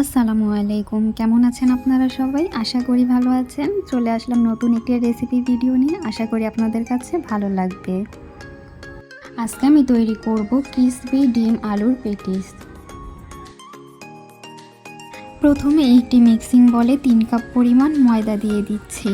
আসসালামু আলাইকুম। কেমন আছেন আপনারা সবাই? আশা করি ভালো আছেন। চলে আসলাম নতুন একটি রেসিপি ভিডিও নিয়ে। আশা করি আপনাদের কাছে ভালো লাগবে। আজকে আমি তৈরি করব ক্রিসপি ডিম আলুর পেটিস। প্রথমে একটি মিক্সিং বলে তিন কাপ পরিমাণ ময়দা দিয়ে দিচ্ছি।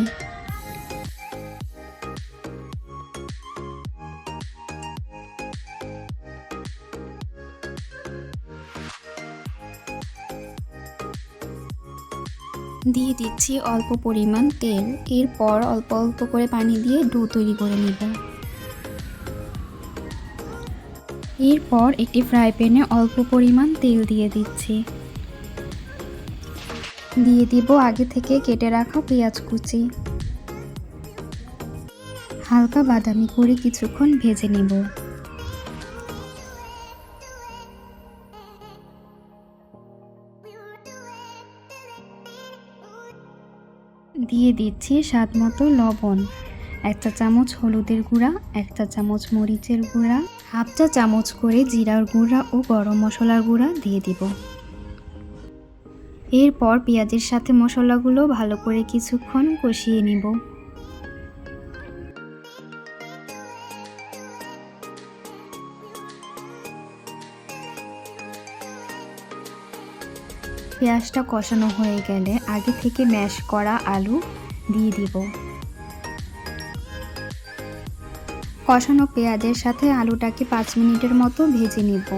দিয়ে দিচ্ছি অল্প পরিমাণ তেল। এরপর অল্প অল্প করে পানি দিয়ে ডো তৈরি করে নেব। এরপর একটি ফ্রাই প্যানে অল্প পরিমাণ তেল দিয়ে দিচ্ছি। দিয়ে দিব আগে থেকে কেটে রাখা পেঁয়াজ কুচি। হালকা বাদামি করে কিছুক্ষণ ভেজে নেব। দিয়ে দিচ্ছি স্বাদ মতো লবণ। এক চা চামচ হলুদের গুঁড়া, এক চা চামচ মরিচের গুঁড়া, হাফ চা চামচ করে জিরার গুঁড়া ও গরম মশলার গুঁড়া দিয়ে দিব। এরপর পেঁয়াজের সাথে মশলাগুলো ভালো করে কিছুক্ষণ কষিয়ে নিব। পেঁয়াজটা কষানো হয়ে গেলে আগে থেকে ম্যাশ করা আলু দিয়ে দিব। কষানো পেঁয়াজের সাথে আলুটাকে পাঁচ মিনিটের মতো ভেজে নিব।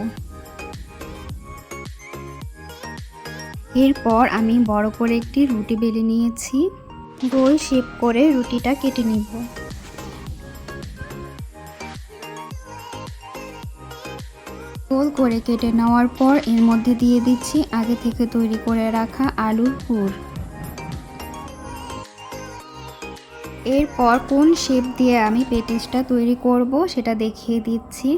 এরপর আমি বড় করে একটি রুটি বেলে নিয়েছি। গোল শেপ করে রুটিটা কেটে নিব। গোল করে কেটে নেওয়ার পর এর মধ্যে দিয়ে দিচ্ছি আগে থেকে তৈরি করে রাখা আলুর পুর এরপর কোন শেপ দিয়ে আমি পেটিসটা তৈরি করব সেটা দেখিয়ে দিচ্ছি।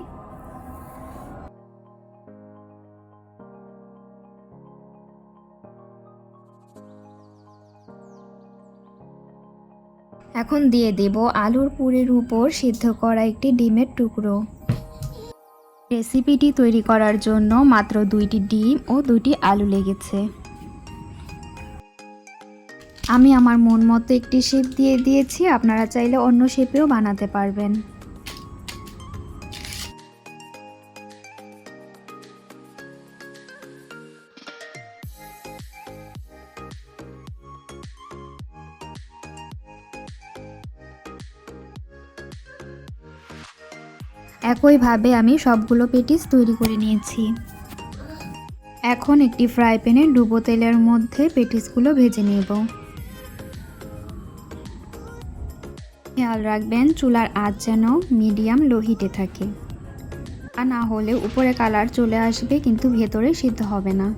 এখন দিয়ে দেব আলুর পুরের উপর সিদ্ধ করা একটি ডিমের টুকরো। রেসিপিটি তৈরি করার জন্য মাত্র দুইটি ডিম ও দুইটি আলু লেগেছে। আমি আমার মন মতো একটি শেপ দিয়ে দিয়েছি, আপনারা চাইলে অন্য শেপেও বানাতে পারবেন। একইভাবে আমি সবগুলো পেটিস তৈরি করে নিয়েছি। এখন একটি ফ্রাই প্যানে ডুবো তেলের মধ্যে পেটিসগুলো ভেজে নেব। খেয়াল রাখবেন, চুলার আঁচ যেন মিডিয়াম লো হিটে থাকে। আর না হলে উপরে কালার চলে আসবে, কিন্তু ভেতরে সিদ্ধ হবে না।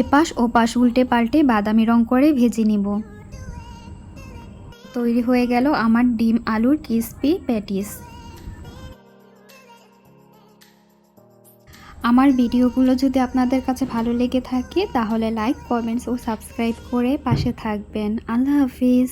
এপাশ ওপাশ উল্টে পাল্টে বাদামি রং করে ভেজে নিব। তৈরি হয়ে গেল আমার ডিম আলুর ক্রিসপি প্যাটিস। আমার ভিডিওগুলো যদি আপনাদের কাছে ভালো লেগে থাকে, তাহলে লাইক, কমেন্টস ও সাবস্ক্রাইব করে পাশে থাকবেন। আল্লাহ হাফিজ।